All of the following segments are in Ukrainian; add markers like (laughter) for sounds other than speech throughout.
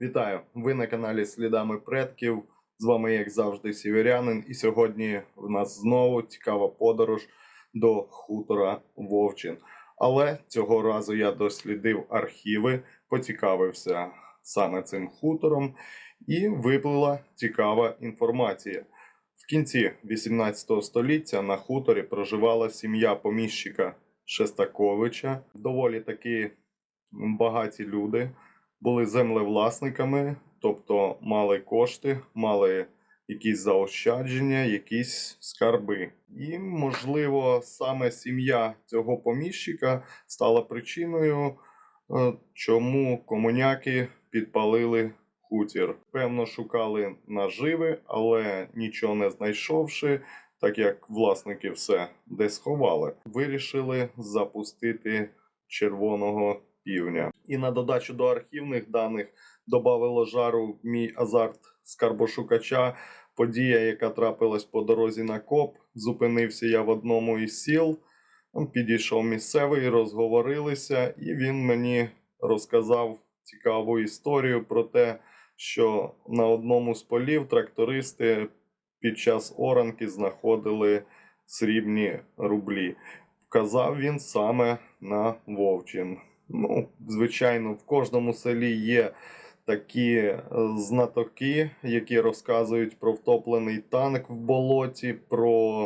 Вітаю! Ви на каналі Слідами предків. З вами, як завжди, Сіверянин. І сьогодні в нас знову цікава подорож до хутора Вовчин. Але цього разу я дослідив архіви, поцікавився саме цим хутором, і виплила цікава інформація. В кінці 18 століття на хуторі проживала сім'я поміщика Шестаковича. Доволі таки багаті люди були землевласниками, тобто мали кошти, мали якісь заощадження, якісь скарби. І, можливо, саме сім'я цього поміщика стала причиною, е, чому комуняки підпалили хутір. Певно, шукали наживи, але нічого не знайшовши, так як власники все десь ховали, вирішили запустити червоного півня. І на додачу до архівних даних додавило жару мій азарт скарбошукача. Подія, яка трапилась по дорозі на коп. Зупинився я в одному із сіл. Підійшов місцевий, розговорилися, і він мені розказав цікаву історію про те, що на одному з полів трактористи під час оранки знаходили срібні рублі. Вказав він саме на Вовчин. Ну, звичайно, в кожному селі є такі е, знатоки, які розказують про втоплений танк в болоті, про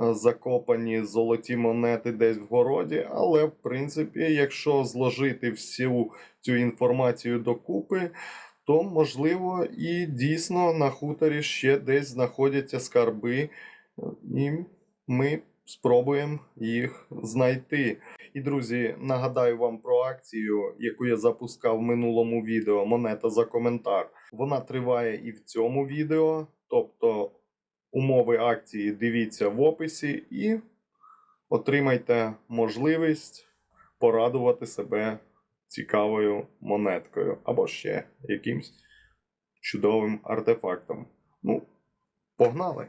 е, закопані золоті монети десь в городі. Але, в принципі, якщо зложити всю цю інформацію докупи, то можливо і дійсно на хуторі ще десь знаходяться скарби, і ми спробуємо їх знайти. І друзі, нагадаю вам про акцію, яку я запускав в минулому відео. Монета за коментар. Вона триває і в цьому відео. Тобто умови акції дивіться в описі і отримайте можливість порадувати себе цікавою монеткою або ще якимсь чудовим артефактом. Ну, погнали!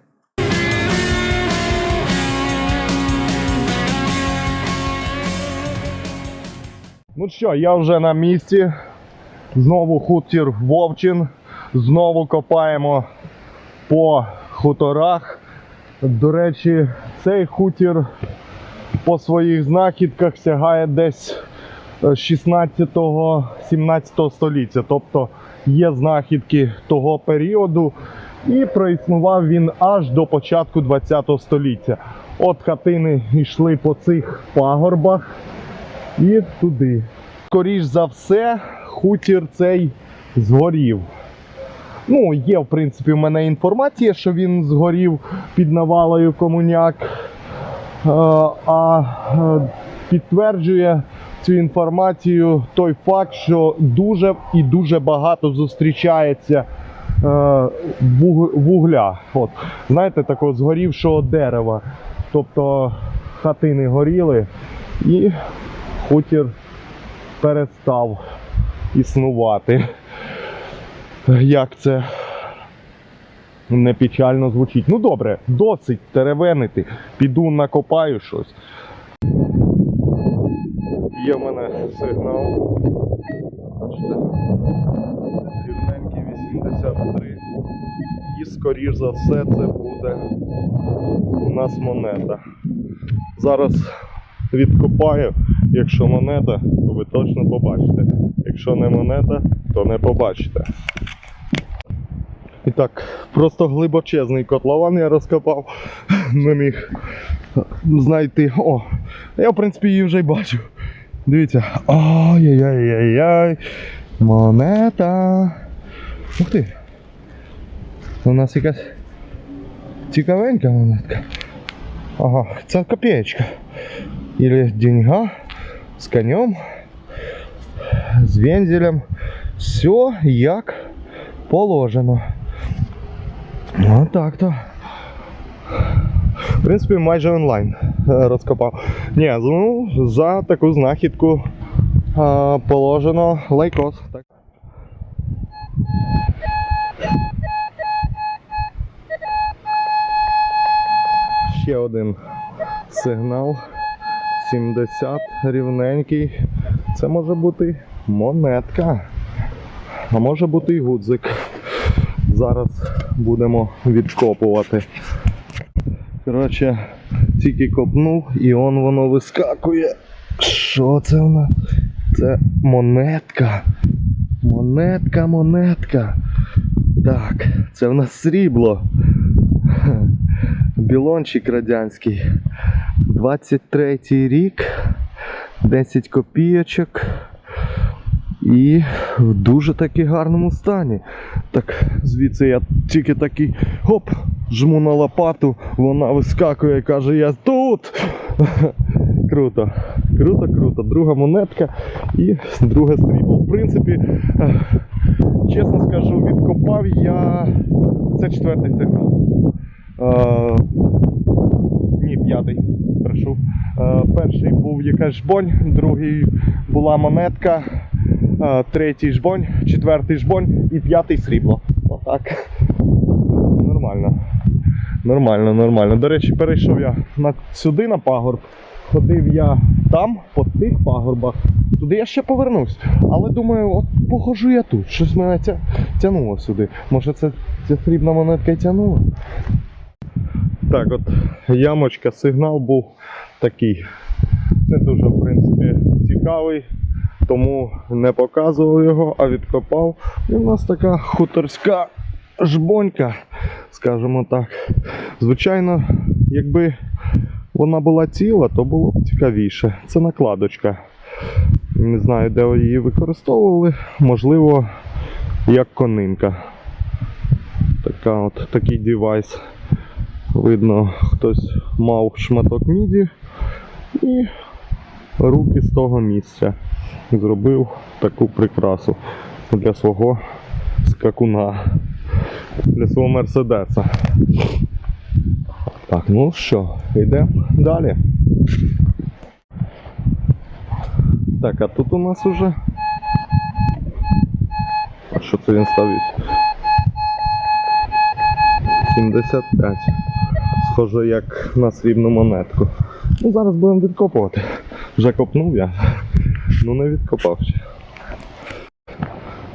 Ну що, я вже на місці. Знову хутір Вовчин. Знову копаємо по хуторах. До речі, цей хутір по своїх знахідках сягає десь 16-17 століття. Тобто є знахідки того періоду. І проіснував він аж до початку 20 століття. От хатини йшли по цих пагорбах і туди. Скоріш за все, хутір цей згорів. Ну, є, в принципі, в мене інформація, що він згорів під навалою комуняк. Е, А е, підтверджує цю інформацію той факт, що дуже і дуже багато зустрічається е, вугля. От, знаєте, такого згорівшого дерева. Тобто хатини горіли і хутір перестав існувати. Як це не печально звучить. Ну добре, досить теревенити. Піду накопаю щось. Є в мене сигнал. Бачите? Рівненький 83. І скоріш за все це буде у нас монета. Зараз відкопаю. Якщо монета, то ви точно побачите. Якщо не монета, то не побачите. І так, просто глибочезний котлован я розкопав. (laughs) Не міг знайти. О, я в принципі її вже й бачу. Дивіться. Ой-яй-яй-яй. Монета. Ух ти. У нас якась цікавенька монетка. Ага, це копеечка. Или деньга с конем, з вензелем. Все як положено. Ну так то. В принципі, майже онлайн е, розкопав. Ні, ну, за таку знахідку е, положено лайкос. Так. Ще один сигнал. 70 рівненький. Це може бути монетка. а може бути і гудзик. Зараз будемо відкопувати. Коротше, тільки копнув і он воно вискакує. Що це в нас? Це монетка. Монетка, монетка. Так, це в нас срібло. Білончик радянський. 23 рік. 10 копійочок. І в дуже таки гарному стані. Так, звідси я тільки такий хоп, жму на лопату, вона вискакує і каже, я тут. (laughs) Круто, круто, круто. Друга монетка і друге срібло. В принципі, е, чесно скажу, відкопав я. Це четвертий сигнал. П'ятий. Прошу. Е, Перший був якась жбонь, другий була монетка, е, третій жбонь, четвертий жбонь і п'ятий срібло. Отак. Нормально. Нормально, нормально. До речі, перейшов я на, сюди на пагорб. Ходив я там, по тих пагорбах. Туди я ще повернусь. Але думаю, от похожу я тут. Щось мене тя... тянуло сюди. Може це, ця срібна монетка й тянула? Так, от ямочка, сигнал був такий. Не дуже, в принципі, цікавий, тому не показував його, а відкопав. І у нас така хуторська жбонька, скажімо так. Звичайно, якби вона була ціла, то було б цікавіше. Це накладочка. Не знаю, де її використовували. Можливо, як конинка. Така от, такий девайс. Видно, хтось мав шматок міді і руки з того місця зробив таку прикрасу для свого скакуна, для свого мерседеса. Так, ну що, йдемо далі. Так, а тут у нас уже. А що це він ставить? 75. Схоже, як на срібну монетку. Ну, зараз будемо відкопувати. Вже копнув я. Ну не відкопав ще.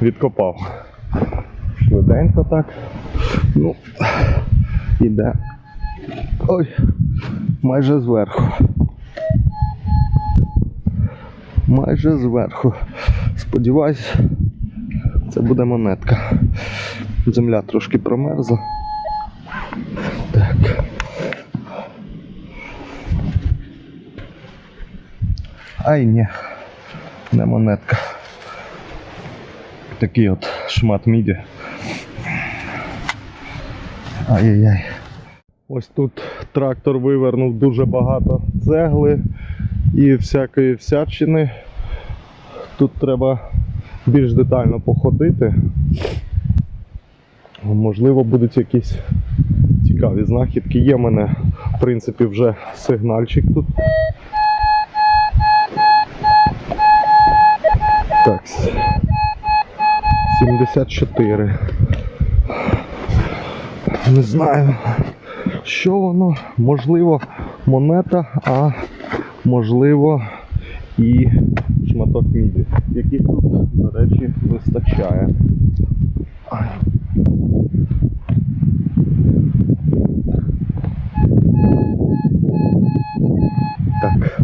Відкопав. Швиденько так. Ну, іде. Ой, майже зверху. Майже зверху. Сподіваюсь, це буде монетка. Земля трошки промерзла. Ай, ні, не монетка. Такий от шмат міді. Ай-яй-яй. Ось тут трактор вивернув дуже багато цегли і всякої всячини. Тут треба більш детально походити. Можливо, будуть якісь цікаві знахідки. Є в мене, в принципі, вже сигнальчик тут. Так. 74. Не знаю, що воно, можливо, монета, а можливо і шматок міді, яких тут, до речі, вистачає. Так.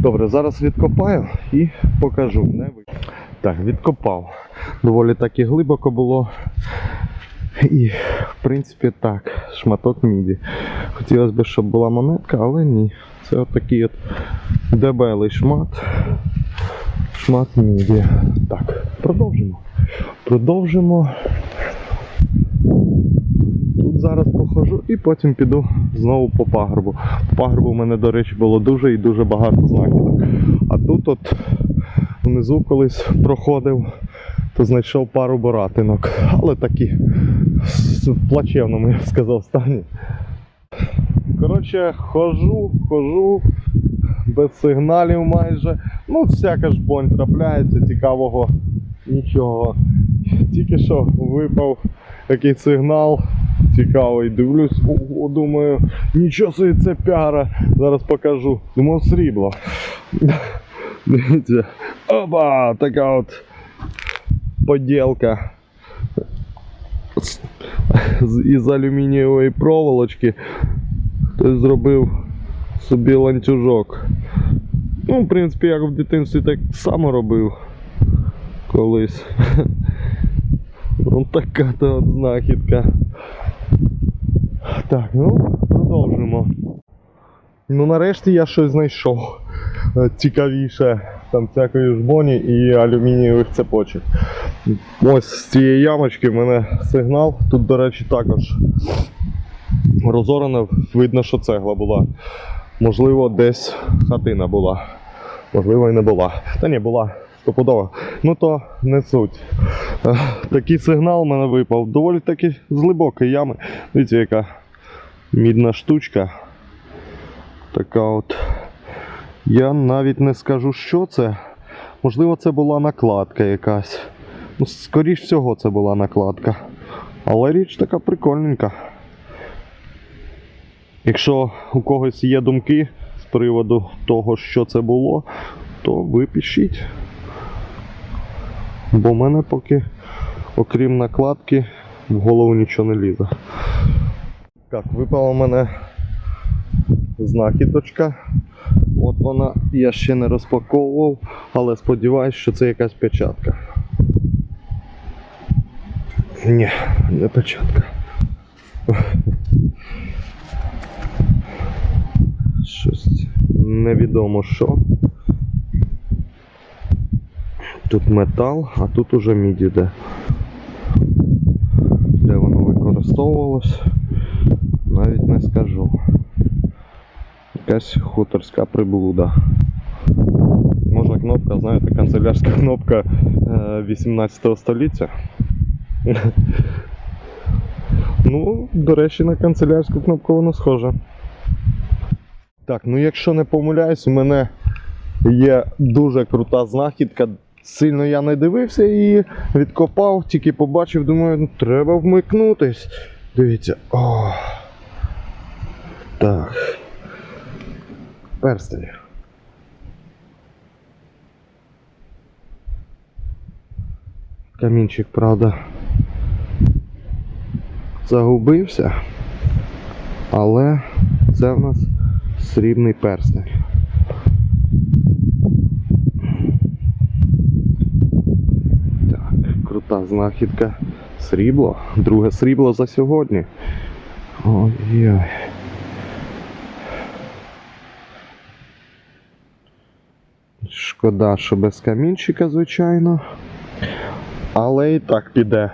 Добре, зараз відкопаю і покажу. Не Так, відкопав. Доволі таки глибоко було. І, в принципі, так, шматок міді. Хотілося б, щоб була монетка, але ні. Це отакий от дебелий шмат. Шмат міді. Так, продовжимо. Продовжимо. Тут зараз похожу і потім піду знову по пагорбу. По пагорбу в мене, до речі, було дуже і дуже багато знаків. А тут от внизу колись проходив, то знайшов пару боратинок. Але такі в плачевному, я б сказав, стані. Коротше, хожу, хожу, без сигналів майже. Ну, всяка ж бонь трапляється, цікавого нічого. Тільки що випав якийсь сигнал. Цікавий, дивлюсь, ого, думаю, нічого собі це піара. Зараз покажу. Думав срібло. Дивіться. Опа! Така от поділка з, з- із алюмінієвої проволочки. Хтось зробив собі ланцюжок. Ну, в принципі, як в дитинстві так само робив колись. Ну, така то от знахідка. Так, ну, продовжимо. Ну, нарешті я щось знайшов. Е, Цікавіше там всякої жбоні і алюмінієвих цепочок. Ось з цієї ямочки в мене сигнал. Тут, до речі, також розорано, видно, що цегла була. Можливо, десь хатина була. Можливо, і не була. Та ні, була стопудова. Ну то не суть. Е, Такий сигнал в мене випав. Доволі таки з глибокої ями. Дивіться, яка мідна штучка. Така от. Я навіть не скажу, що це. Можливо, це була накладка якась. Ну, скоріш всього, це була накладка. Але річ така прикольненька. Якщо у когось є думки з приводу того, що це було, то ви пишіть. Бо в мене поки, окрім накладки, в голову нічого не лізе. Так, випала в мене знахідочка. От вона, я ще не розпаковував, але сподіваюсь, що це якась печатка. Ні, не печатка. Щось невідомо що. Тут метал, а тут уже мідь іде. Де воно використовувалось, навіть не скажу. Якась хуторська приблуда. Може кнопка, знаєте, канцелярська кнопка е, 18 століття. Ну, до речі, на канцелярську кнопку воно схоже. Так, ну якщо не помиляюсь, у мене є дуже крута знахідка. Сильно я не дивився і відкопав, тільки побачив, думаю, ну, треба вмикнутись. Дивіться. О. Так. Перстень. Камінчик, правда, загубився, але це в нас срібний перстень. Так, крута знахідка. Срібло. Друге срібло за сьогодні. Ой-ой. Шкода, що без камінчика, звичайно. Але і так піде.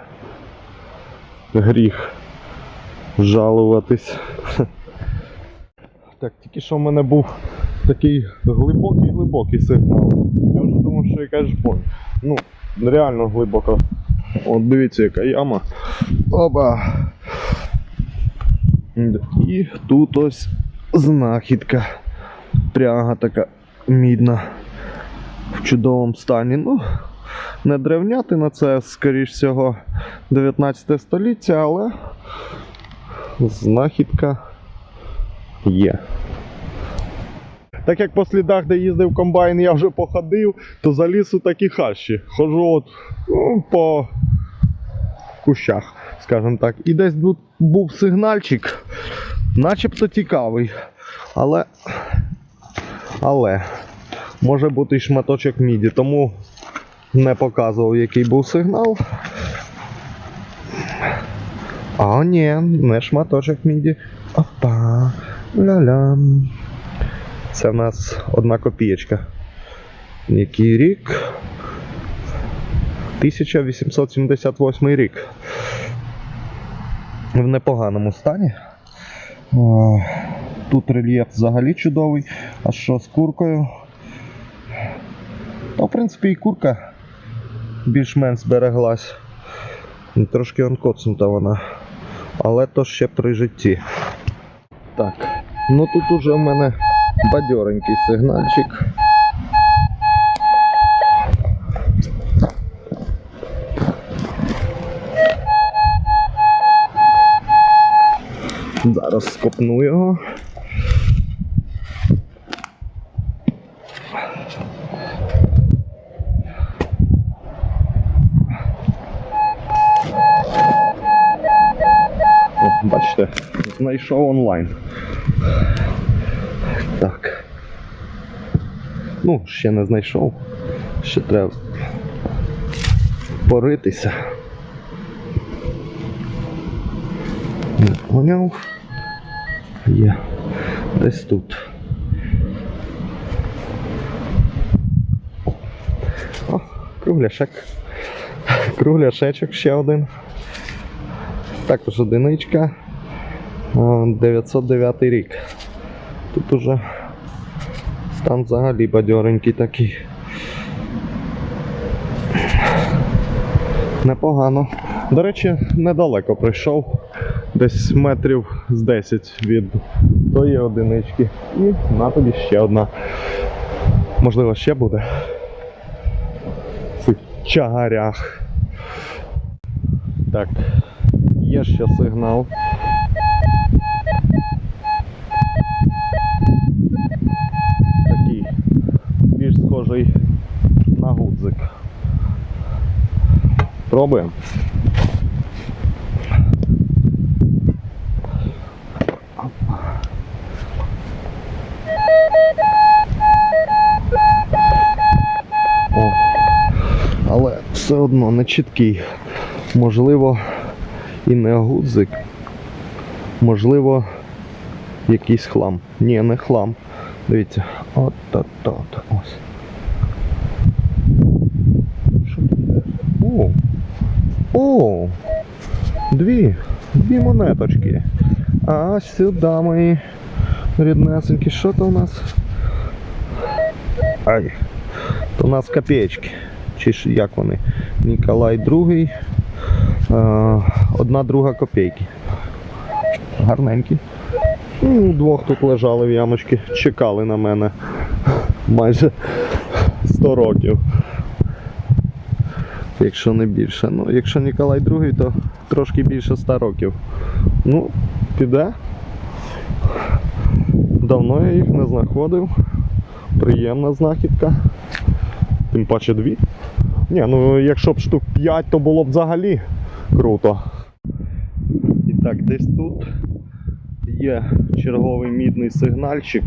Гріх жалуватись. Так, тільки що в мене був такий глибокий-глибокий сигнал. Я вже думав, що якась жбонь. Ну, реально глибоко. От дивіться, яка яма. Оба. І тут ось знахідка. Пряга така мідна. В чудовому стані. Ну, не древнятина, це, скоріш всього, 19 століття, але знахідка є. Так як по слідах, де їздив комбайн, я вже походив, то заліз у такі хащі. Ходжу от ну, по кущах, скажімо так. І десь тут був сигнальчик, начебто цікавий. Але. Але може бути і шматочок міді, тому не показував, який був сигнал. А ні, не шматочок міді. Опа. Ля-ля. Це в нас одна копієчка. Який рік? 1878 рік. В непоганому стані. Тут рельєф взагалі чудовий. А що з куркою? Принципі, і курка більш-менш збереглась. Трошки он коцнута вона. Але то ще при житті. Так. Ну тут уже в мене бадьоренький сигнальчик. Зараз скопну його. Знайшов онлайн. Так. Ну, ще не знайшов. Ще треба поритися. Не поняв. Є. Десь тут. О, кругляшек. Кругляшечок ще один. Також одиничка. А, 909 рік. Тут уже стан взагалі бадьоренький такий. Непогано. До речі, недалеко прийшов. Десь метрів з 10 від тої одинички. І на тобі ще одна. Можливо, ще буде. В чагарях. Так, є ще сигнал. Пробуємо. О, але все одно не чіткий. Можливо, і не гудзик. Можливо, якийсь хлам. Ні, не хлам. Дивіться. От от от ось. О! О! Дві! Дві монеточки. А сюди мої ріднесенькі. Що то у нас? Ай. То у нас копеечки. Чи ж як вони? Ніколай. Е, одна друга копійки. Гарненькі. Ну, Двох тут лежали в ямочці, чекали на мене майже 100 років. Якщо не більше. Ну, якщо Ніколай II, то трошки більше 100 років. Ну, піде. Давно я їх не знаходив. Приємна знахідка. Тим паче дві. Ні, ну якщо б штук 5, то було б взагалі круто. І так, десь тут є черговий мідний сигнальчик.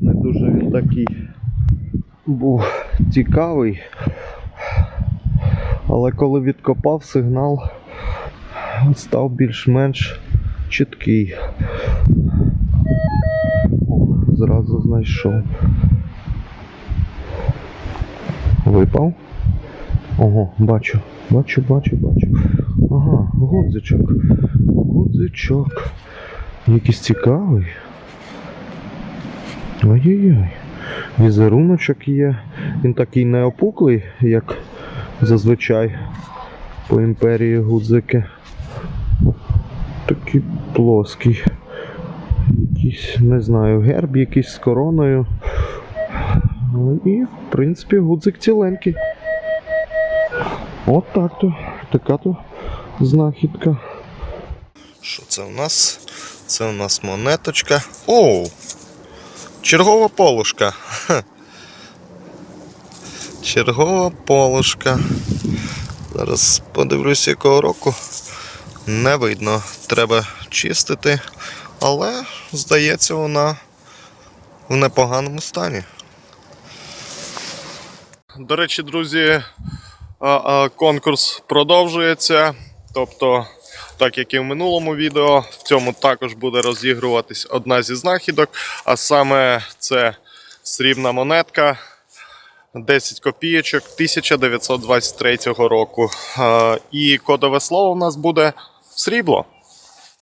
Не дуже він такий був цікавий. Але коли відкопав сигнал, став більш-менш чіткий. О, зразу знайшов. Випав. Ого, бачу, бачу, бачу, бачу. Ага, гудзичок. Гудзичок. Якийсь цікавий. Ой-ой-ой. Візеруночок є. Він такий не опуклий, як зазвичай по імперії гудзики. Такий плоский. Якийсь, не знаю, герб якийсь з короною. Ну і, в принципі, гудзик ціленький. От так то. Така то знахідка. Що це у нас? Це у нас монеточка. Оу! Чергова полушка. Чергова полушка. Зараз подивлюсь, якого року. Не видно. Треба чистити. Але, здається, вона в непоганому стані. До речі, друзі, конкурс продовжується. Тобто, так як і в минулому відео, в цьому також буде розігруватись одна зі знахідок, а саме це срібна монетка 10 копійочок 1923 року. І кодове слово у нас буде срібло.